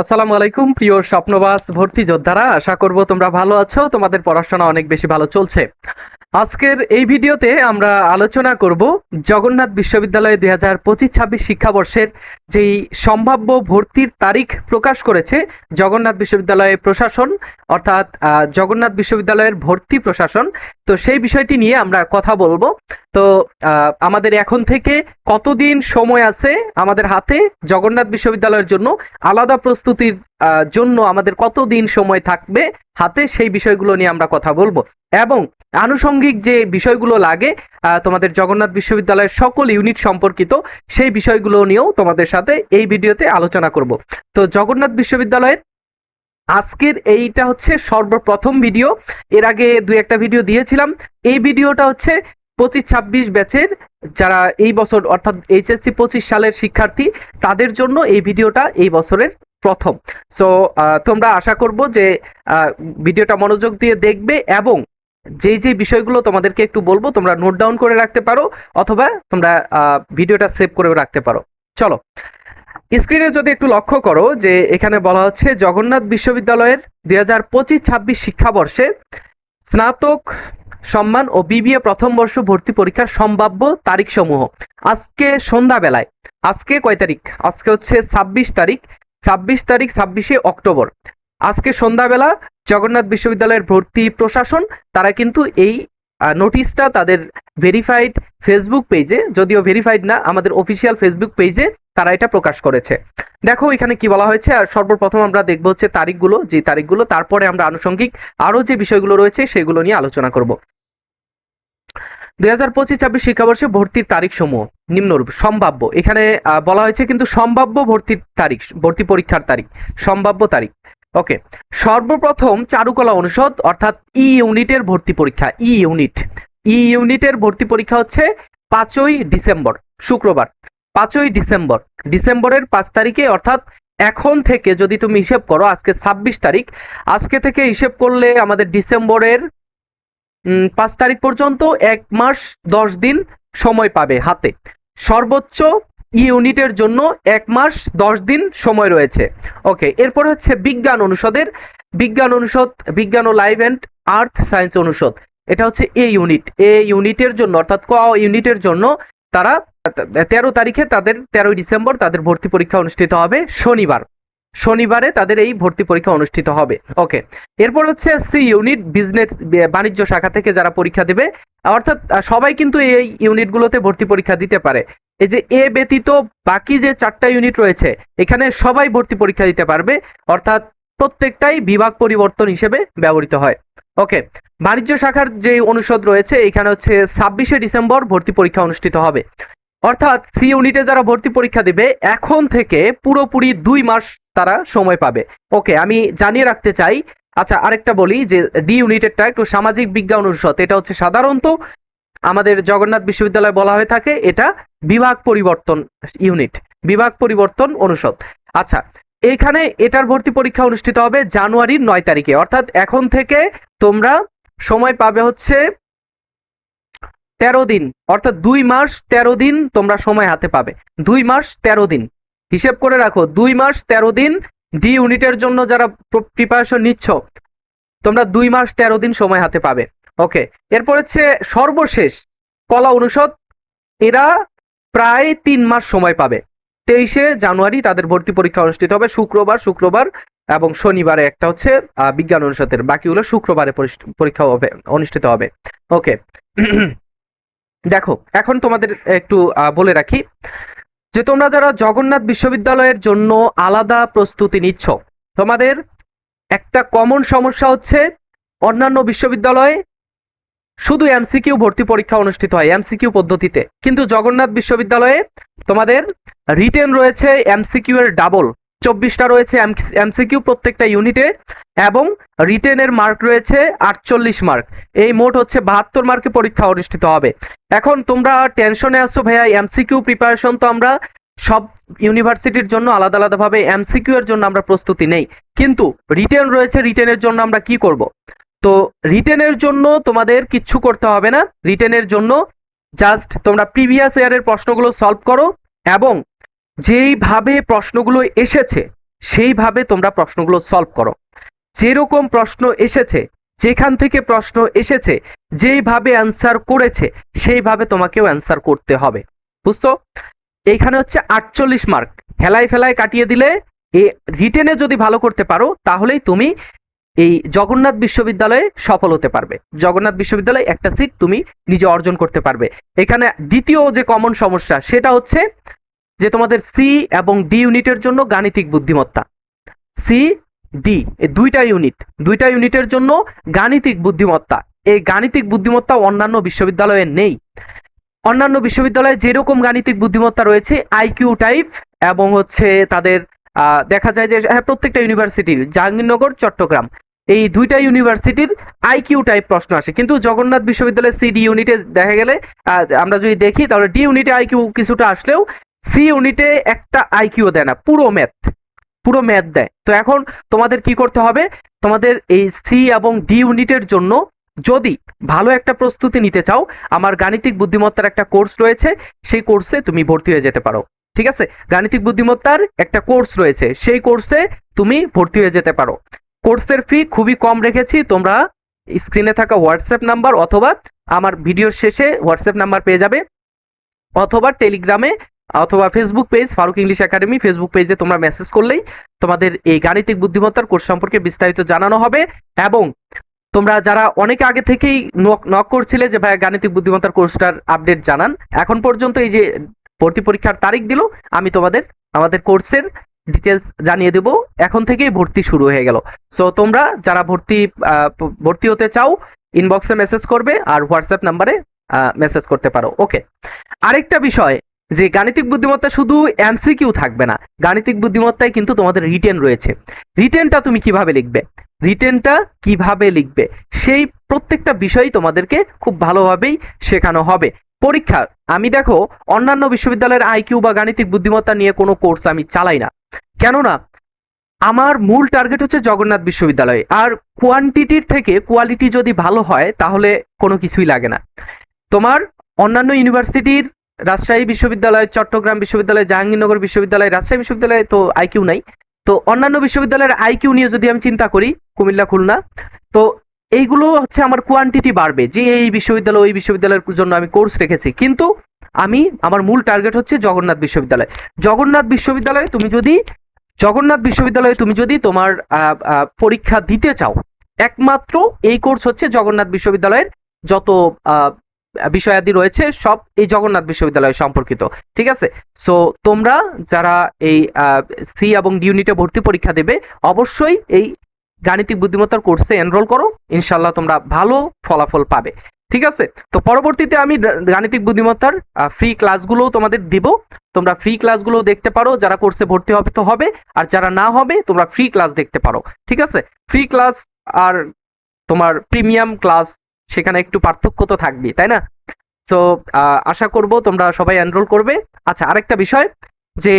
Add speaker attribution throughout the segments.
Speaker 1: আসসালামু আলাইকুম, প্রিয় স্বপ্নবাস ভর্তি যোদ্ধারা। আশা করব তোমরা ভালো আছো। তোমাদের পড়াশোনা অনেক বেশি ভালো চলছে। আজকের এই ভিডিওতে আমরা আলোচনা করব জগন্নাথ বিশ্ববিদ্যালয়ে দুই হাজার পঁচিশ ছাব্বিশ শিক্ষাবর্ষের যেই সম্ভাব্য ভর্তির তারিখ প্রকাশ করেছে জগন্নাথ বিশ্ববিদ্যালয় প্রশাসন, অর্থাৎ জগন্নাথ বিশ্ববিদ্যালয়ের ভর্তি প্রশাসন। তো সেই বিষয়টি নিয়ে আমরা কথা বলব। তো আমাদের এখন থেকে কতদিন সময় আছে আমাদের হাতে জগন্নাথ বিশ্ববিদ্যালয়ের জন্য? আলাদা প্রস্তুতির জন্য আমাদের কতদিন সময় থাকবে হাতে? সেই বিষয়গুলো নিয়ে আমরা কথা বলব। এবং আনুষঙ্গিক যে বিষয়গুলো লাগে তোমাদের জগন্নাথ বিশ্ববিদ্যালয়ের সকল ইউনিট সম্পর্কিত সেই বিষয়গুলো নিয়েও তোমাদের সাথে এই ভিডিওতে আলোচনা করব। তো জগন্নাথ বিশ্ববিদ্যালয়ের আজকের এইটা হচ্ছে সর্বপ্রথম ভিডিও। এর আগে দুই একটা ভিডিও দিয়েছিলাম। এই ভিডিওটা হচ্ছে পঁচিশ ছাব্বিশ ব্যাচের যারা এই বছর অর্থাৎ এইচএসসি পঁচিশ সালের শিক্ষার্থী, তাদের জন্য এই ভিডিওটা এই বছরের প্রথম। সো তোমরা আশা করব যে ভিডিওটা মনোযোগ দিয়ে দেখবে এবং যেই যে বিষয়গুলো তোমাদেরকে একটু বলব, তোমরা নোট ডাউন করে রাখতে পারো, অথবা তোমরা ভিডিওটা সেভ করে রাখতে পারো। চলো। স্ক্রিনে যদি একটু লক্ষ্য করো যে এখানে বলা হচ্ছে, জগন্নাথ বিশ্ববিদ্যালয়ের দুই হাজার পঁচিশ ছাব্বিশ শিক্ষাবর্ষে স্নাতক সম্মান ও বিবিএ প্রথম বর্ষ ভর্তি পরীক্ষার সম্ভাব্য তারিখ সমূহ আজকে সন্ধ্যাবেলায়। আজকে কয় তারিখ? আজকে হচ্ছে ছাব্বিশ তারিখ। ছাব্বিশ তারিখ ছাব্বিশে অক্টোবর। আজকে সন্ধ্যাবেলা জগন্নাথ বিশ্ববিদ্যালয়ের ভর্তি প্রশাসন, তারা কিন্তু এই নোটিশটা তাদের ভেরিফাইড ফেসবুক পেজে যদিও ভেরিফাইড না, আমাদের অফিসিয়াল ফেসবুক পেজে তারা এটা প্রকাশ করেছে। দেখো এখানে কি বলা হয়েছে, আর সর্বপ্রথম আমরা দেখব হচ্ছে তারিখগুলো, যে তারিখগুলো, তারপরে আমরা আনুষঙ্গিক আরও যে বিষয়গুলো রয়েছে, সেগুলো নিয়ে আলোচনা করব। দুই হাজার পঁচিশ, ছাব্বিশ শিক্ষাবর্ষে ভর্তির তারিখ সমূহ নিম্নরূপ, সম্ভাব্য, এখানে বলা হয়েছে কিন্তু সম্ভাব্য ভর্তির তারিখ, ভর্তি পরীক্ষার তারিখ, সম্ভাব্য তারিখ। ওকে সর্বপ্রথম চারুকলা অনুষদ, অর্থাৎ ই ইউনিটের ভর্তি পরীক্ষা ই ইউনিট ই ইউনিটের ভর্তি পরীক্ষা হচ্ছে পাঁচই ডিসেম্বর, শুক্রবার। পাঁচই ডিসেম্বর। ডিসেম্বরের পাঁচ তারিখে, অর্থাৎ এখন থেকে যদি তুমি হিসেব করো, আজকে ছাব্বিশ তারিখ, আজকে থেকে হিসেব করলে আমাদের ডিসেম্বরের পাঁচ তারিখ পর্যন্ত এক মাস দশ দিন সময় পাবে হাতে। সর্বোচ্চ ইউনিটের জন্য এক মাস, দশ দিন সময় রয়েছে। ওকে এরপর হচ্ছে বিজ্ঞান অনুষদের, বিজ্ঞান অনুষদ, বিজ্ঞান ও লাইভ অ্যান্ড আর্থ সায়েন্স অনুষদ। এটা হচ্ছে এ ইউনিট। এ ইউনিটের জন্য, অর্থাৎ ক ইউনিটের জন্য তারা তেরো তারিখে তাদের, তেরোই ডিসেম্বর তাদের ভর্তি পরীক্ষা অনুষ্ঠিত হবে শনিবার। শনিবারে তাদের এই ভর্তি পরীক্ষা অনুষ্ঠিত হবে। ওকে এরপর হচ্ছে সি ইউনিট, বিজনেস, বাণিজ্য শাখা থেকে যারা পরীক্ষা দেবে, অর্থাৎ সবাই কিন্তু এই ইউনিটগুলোতে ভর্তি পরীক্ষা দিতে পারে। এই যে এ ব্যতীত বাকি যে চারটা ইউনিট রয়েছে, এখানে সবাই ভর্তি পরীক্ষা দিতে পারবে, অর্থাৎ প্রত্যেকটাই বিভাগ পরিবর্তন হিসেবে ব্যবহৃত হয়। ওকে বাণিজ্য শাখার যে অনুষদ রয়েছে, এখানে হচ্ছে ছাব্বিশে ডিসেম্বর ভর্তি পরীক্ষা অনুষ্ঠিত হবে। অর্থাৎ সি ইউনিটে যারা ভর্তি পরীক্ষা দেবে, এখন থেকে পুরোপুরি দুই মাস তারা সময় পাবে। ওকে আমি জানিয়ে রাখতে চাই আচ্ছা আরেকটা বলি যে ডি ইউনিটেরটা একটু সামাজিক বিজ্ঞান অনুষদ, এটা হচ্ছে সাধারণত আমাদের জগন্নাথ বিশ্ববিদ্যালয়ে বলা হয়ে থাকে, এটা বিভাগ পরিবর্তন ইউনিট বিভাগ পরিবর্তন অনুষদ। আচ্ছা এখানে এটার ভর্তি পরীক্ষা অনুষ্ঠিত হবে জানুয়ারির নয় তারিখে। অর্থাৎ এখন থেকে তোমরা সময় পাবে হচ্ছে তেরো দিন। অর্থাৎ দুই মাস তেরো দিন তোমরা সময় হাতে পাবে। দুই মাস তেরো দিন। হিসেব করে রাখো, দুই মাস তেরো দিন ডি ইউনিটের জন্য যারা প্রিপারেশন নিচ্ছ, তোমরা দুই মাস তেরো দিন সময় হাতে পাবে। ওকে এরপর হচ্ছে সর্বশেষ কলা অনুষদ। এরা প্রায় তিন মাস সময় পাবে। তেইশে জানুয়ারি তাদের ভর্তি পরীক্ষা অনুষ্ঠিত হবে, শুক্রবার শুক্রবার এবং শনিবারে একটা হচ্ছে বিজ্ঞান অনুষদের, বাকিগুলো শুক্রবারে পরীক্ষা হবে, অনুষ্ঠিত হবে। ওকে। দেখো, এখন তোমাদের একটু বলে রাখি যে তোমরা যারা জগন্নাথ বিশ্ববিদ্যালয়ের জন্য আলাদা প্রস্তুতি নিচ্ছ, তোমাদের একটা কমন সমস্যা হচ্ছে অন্যান্য বিশ্ববিদ্যালয়ে শুধু এমসিকিউ ভর্তি পরীক্ষা অনুষ্ঠিত হয় এমসিকিউ পদ্ধতিতে। কিন্তু জগন্নাথ বিশ্ববিদ্যালয়ে তোমাদের রিটেন রয়েছে এমসিকিউ এর ডাবল। চব্বিশটা রয়েছে এমসিকিউ প্রত্যেকটা ইউনিটে এবং রিটেনের মার্ক রয়েছে আটচল্লিশ মার্ক। এই মোট হচ্ছে বাহাত্তর মার্কে পরীক্ষা অনুষ্ঠিত হবে। এখন তোমরা টেনশনে আছো ভাইয়া এমসিকিউ প্রিপারেশন তো আমরা সব ইউনিভার্সিটির জন্য আলাদা আলাদাভাবে এমসিকিউ এর জন্য আমরা প্রস্তুতি নেই। কিন্তু রিটেন রয়েছে, রিটেনের জন্য আমরা কি করব? তো রিটেনের জন্য তোমাদের কিচ্ছু করতে হবে না। রিটেনের জন্য জাস্ট তোমরা প্রিভিয়াস ইয়ারের প্রশ্নগুলো সলভ করো এবং যেইভাবে প্রশ্নগুলো এসেছে, সেইভাবে তোমরা প্রশ্নগুলো সলভ করো। যেরকম প্রশ্ন এসেছে, যেখান থেকে প্রশ্ন এসেছে, যেইভাবে অ্যান্সার করেছে, সেইভাবে তোমাকেও অ্যান্সার করতে হবে। বুঝছ? এইখানে হচ্ছে আটচল্লিশ মার্ক হেলায় ফেলায় কাটিয়ে দিলে এ রিটেনে যদি ভালো করতে পারো, তাহলেই তুমি এই জগন্নাথ বিশ্ববিদ্যালয়ে সফল হতে পারবে। জগন্নাথ বিশ্ববিদ্যালয়ে একটা সিট তুমি নিজে অর্জন করতে পারবে। এখানে দ্বিতীয় যে কমন সমস্যা, সেটা হচ্ছে যে তোমাদের সি এবং ডি ইউনিটের জন্য গাণিতিক বুদ্ধিমত্তা। সি ডি এই দুইটা ইউনিট, দুইটা ইউনিটের জন্য গাণিতিক বুদ্ধিমত্তা। এই গাণিতিক বুদ্ধিমত্তা অন্যান্য বিশ্ববিদ্যালয়ে নেই। অন্যান্য বিশ্ববিদ্যালয়ে যেরকম গাণিতিক বুদ্ধিমত্তা রয়েছে আইকিউ টাইপ এবং হচ্ছে তাদের দেখা যায় যে হ্যাঁ প্রত্যেকটা ইউনিভার্সিটির জাহাঙ্গীরনগর, চট্টগ্রাম, এই দুইটা ইউনিভার্সিটির আইকিউ টাইপ প্রশ্ন আসে। কিন্তু জগন্নাথ বিশ্ববিদ্যালয়ের সি ডি ইউনিটে দেখা গেলে আমরা যদি দেখি, তাহলে ডি ইউনিটে আইকিউ কিছুটা আসলেও সি ইউনিটে একটা আইকিউ দেয় না, পুরো ম্যাথ পুরো ম্যাথ দেয়। তো এখন তোমাদের কি করতে হবে? তোমাদের এই সি এবং ডি ইউনিটের জন্য যদি ভালো একটা প্রস্তুতি নিতে চাও, আমার গাণিতিক বুদ্ধিমত্তার একটা কোর্স রয়েছে, সেই কোর্সে তুমি ভর্তি হয়ে যেতে পারো। ঠিক আছে? গাণিতিক বুদ্ধিমত্তার একটা কোর্স রয়েছে। সেই কোর্সে তুমি ভর্তি হয়ে যেতে পারো। কোর্সের ফি খুবই কম রেখেছি। তোমরা স্ক্রিনে থাকা হোয়াটসঅ্যাপ নাম্বার অথবা আমার ভিডিওর শেষে হোয়াটসঅ্যাপ নাম্বার পেয়ে যাবে। অথবা টেলিগ্রামে অথবা Facebook page Faruk English academy Facebook পেজে তোমরা মেসেজ করলেই তোমাদের এই গাণিতিক বুদ্ধিমত্তার কোর্স সম্পর্কে বিস্তারিত জানানো হবে এবং তোমরা যারা অনেক আগে থেকেই নক নক করছিলে যে, ভাই, গাণিতিক বুদ্ধিমত্তার কোর্সটার আপডেট জানান। এখন পর্যন্ত এই যে ভর্তি পরীক্ষার তারিখ দিল, আমি তোমাদের, আমাদের কোর্সের ডিটেলস জানিয়ে দেব। এখন থেকেই ভর্তি শুরু হয়ে গেল। সো তোমরা যারা ভর্তি ভর্তি হতে চাও ইনবক্সে মেসেজ করবে আর হোয়াটসঅ্যাপ নাম্বারে মেসেজ করতে পারো। ওকে আরেকটা বিষয়, যে গাণিতিক বুদ্ধিমত্তা শুধু এমসিকিউ থাকবে না, গাণিতিক বুদ্ধিমত্তায় কিন্তু তোমাদের রিটেন রয়েছে। রিটেনটা তুমি কীভাবে লিখবে? রিটেনটা কীভাবে লিখবে? সেই প্রত্যেকটা বিষয়ই তোমাদেরকে খুব ভালোভাবেই শেখানো হবে। পরীক্ষা। আমি দেখো, অন্যান্য বিশ্ববিদ্যালয়ের আইকিউ বা গাণিতিক বুদ্ধিমত্তা নিয়ে কোনো কোর্স আমি চালাই না। কেননা, আমার মূল টার্গেট হচ্ছে জগন্নাথ বিশ্ববিদ্যালয়। আর কোয়ান্টিটির থেকে কোয়ালিটি যদি ভালো হয়, তাহলে কোনো কিছুই লাগে না। তোমার অন্যান্য ইউনিভার্সিটির রাজশাহী বিশ্ববিদ্যালয়, চট্টগ্রাম বিশ্ববিদ্যালয়, জাহাঙ্গীরনগর বিশ্ববিদ্যালয়, রাজশাহী বিশ্ববিদ্যালয়ে তো আইকিউ নাই। তো অন্যান্য বিশ্ববিদ্যালয়ের আইকিউ নিয়ে যদি আমি চিন্তা করি, কুমিল্লা খুলনা, তো এইগুলো হচ্ছে আমার কোয়ান্টিটি বাড়বে। যে এই বিশ্ববিদ্যালয়, ওই বিশ্ববিদ্যালয়ের জন্য আমি কোর্স রেখেছি। কিন্তু আমি, আমার মূল টার্গেট হচ্ছে জগন্নাথ বিশ্ববিদ্যালয়। জগন্নাথ বিশ্ববিদ্যালয়ে তুমি যদি, জগন্নাথ বিশ্ববিদ্যালয়ে তুমি যদি তোমার পরীক্ষা দিতে চাও, একমাত্র এই কোর্স হচ্ছে জগন্নাথ বিশ্ববিদ্যালয়ের যত বিষয়াদি রয়েছে, সব এই জগন্নাথ বিশ্ববিদ্যালয় সম্পর্কিত। ঠিক আছে? সো তোমরা যারা এই সি এবং ডি ইউনিটে ভর্তি পরীক্ষা দেবে, অবশ্যই এই গাণিতিক বুদ্ধিমত্তার কোর্সে এনরোল করো ইনশাল্লাহ তোমরা ভালো ফলাফল পাবে। ঠিক আছে? তো পরবর্তীতে আমি গাণিতিক বুদ্ধিমত্তার ফ্রি ক্লাসগুলোও তোমাদের দিব। তোমরা ফ্রি ক্লাসগুলো দেখতে পারো, যারা কোর্সে ভর্তি হবে তো হবে, আর যারা না হবে, তোমরা ফ্রি ক্লাস দেখতে পারো। ঠিক আছে? ফ্রি ক্লাস আর তোমার প্রিমিয়াম ক্লাস সেখানে একটু পার্থক্য তো থাকবেই, তাই না? তো আশা করব তোমরা সবাই এনরোল করবে। আচ্ছা আরেকটা বিষয়, যে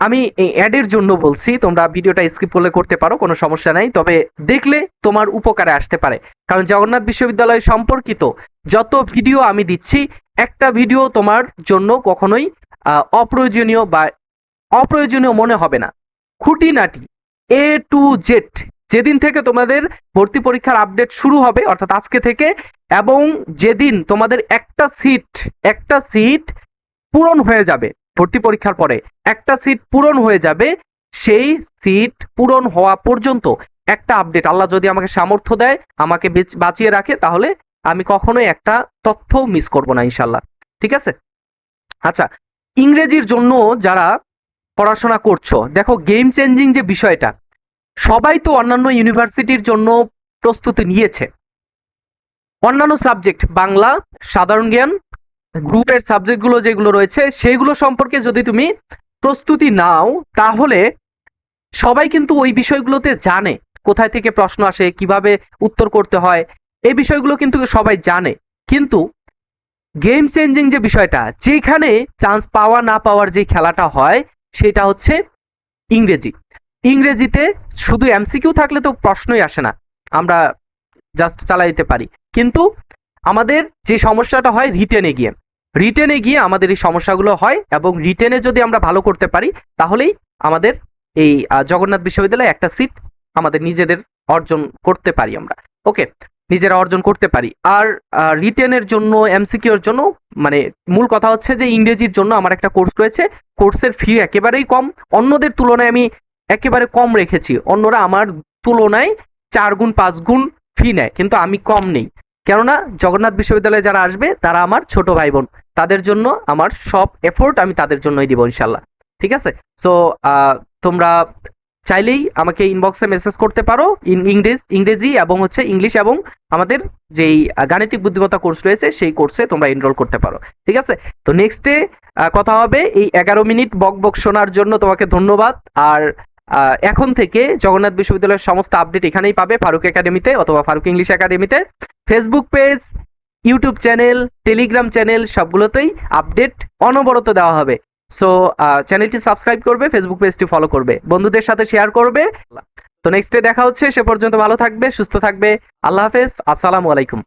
Speaker 1: আমি এই অ্যাডের জন্য বলছি, তোমরা ভিডিওটা স্কিপ করলে করতে পারো, কোনো সমস্যা নাই। তবে দেখলে তোমার উপকারে আসতে পারে। কারণ জগন্নাথ বিশ্ববিদ্যালয় সম্পর্কিত যত ভিডিও আমি দিচ্ছি, একটা ভিডিও তোমার জন্য কখনোই অপ্রয়োজনীয় বা অপ্রয়োজনীয় মনে হবে না। খুঁটিনাটি এ টু জেড যেদিন থেকে তোমাদের ভর্তি পরীক্ষার আপডেট শুরু হবে, অর্থাৎ আজকে থেকে, এবং যেদিন তোমাদের একটা সিট একটা সিট পূরণ হয়ে যাবে। ভর্তি পরীক্ষার পরে একটা সিট পূরণ হয়ে যাবে, সেই সিট পূরণ হওয়া পর্যন্ত একটা আপডেট আল্লাহ যদি আমাকে সামর্থ্য দেয়, আমাকে বেচ- বাঁচিয়ে রাখে, তাহলে আমি কখনোই একটা তথ্য মিস করব না ইনশাল্লাহ ঠিক আছে? আচ্ছা ইংরেজির জন্য যারা পড়াশোনা করছ, দেখো গেম চেঞ্জিং যে বিষয়টা, সবাই তো অন্যান্য ইউনিভার্সিটির জন্য প্রস্তুতি নিয়েছে। অন্যান্য সাবজেক্ট বাংলা, সাধারণ জ্ঞান গ্রুপের সাবজেক্টগুলো যেগুলো রয়েছে সেগুলো সম্পর্কে যদি তুমি প্রস্তুতি নাও, তাহলে সবাই কিন্তু ওই বিষয়গুলোতে জানে কোথায় থেকে প্রশ্ন আসে, কীভাবে উত্তর করতে হয়, এই বিষয়গুলো কিন্তু সবাই জানে। কিন্তু গেম চেঞ্জিং যে বিষয়টা, যেখানে চান্স পাওয়া না পাওয়ার যে খেলাটা হয়, সেটা হচ্ছে ইংরেজি। ইংরেজিতে শুধু এমসিকিউ থাকলে তো প্রশ্নই আসে না, আমরা জাস্ট চালাই দিতে পারি। কিন্তু আমাদের যে সমস্যাটা হয় রিটেনে গিয়ে। রিটেনে গিয়ে আমাদের এই সমস্যাগুলো হয় এবং রিটেনে যদি আমরা ভালো করতে পারি, তাহলেই আমাদের এই জগন্নাথ বিশ্ববিদ্যালয়ে একটা সিট আমাদের নিজেদের অর্জন করতে পারি আমরা। ওকে নিজেরা অর্জন করতে পারি। আর রিটেনের জন্য এমসিকিউর জন্য মানে মূল কথা হচ্ছে যে ইংরেজির জন্য আমার একটা কোর্স রয়েছে। কোর্সের ফি একেবারেই কম। অন্যদের তুলনায় আমি একেবারে কম রেখেছি। অন্যরা আমার তুলনায় চার গুণ, পাঁচ গুণ ফি নেয়। কিন্তু আমি কম নেই। কেননা জগন্নাথ বিশ্ববিদ্যালয়ে যারা আসবে, তারা আমার ছোট ভাই বোন তাদের জন্য আমার সব এফোর্ট আমি তাদের জন্যই দিব, ইনশাল্লাহ। ঠিক আছে? সো তোমরা চাইলেই আমাকে ইনবক্সে মেসেজ করতে পারো, ইন ইংরেজ, ইংরেজি এবং হচ্ছে ইংলিশ এবং আমাদের যেই গাণিতিক বুদ্ধিমত্তা কোর্স রয়েছে, সেই কোর্সে তোমরা এনরোল করতে পারো। ঠিক আছে? তো নেক্সটে কথা হবে এই এগারো মিনিট বক বক শোনার জন্য তোমাকে ধন্যবাদ। আর এখন থেকে জগন্নাথ বিশ্ববিদ্যালয়ের সমস্ত আপডেট এখানেই পাবে ফারুক একাডেমিতে অথবা ফারুক ইংলিশ একাডেমিতে। Facebook page YouTube channel Telegram channel সবগুলোতেই আপডেট অনবরত দেওয়া হবে। সো চ্যানেলটি সাবস্ক্রাইব করবে ফেসবুক পেজটি ফলো করবে, বন্ধুদের সাথে শেয়ার করবে। তো নেক্সটে দেখা হচ্ছে, সে পর্যন্ত ভালো থাকবে, সুস্থ থাকবে। আল্লাহ হাফেজ, আসসালামু আলাইকুম।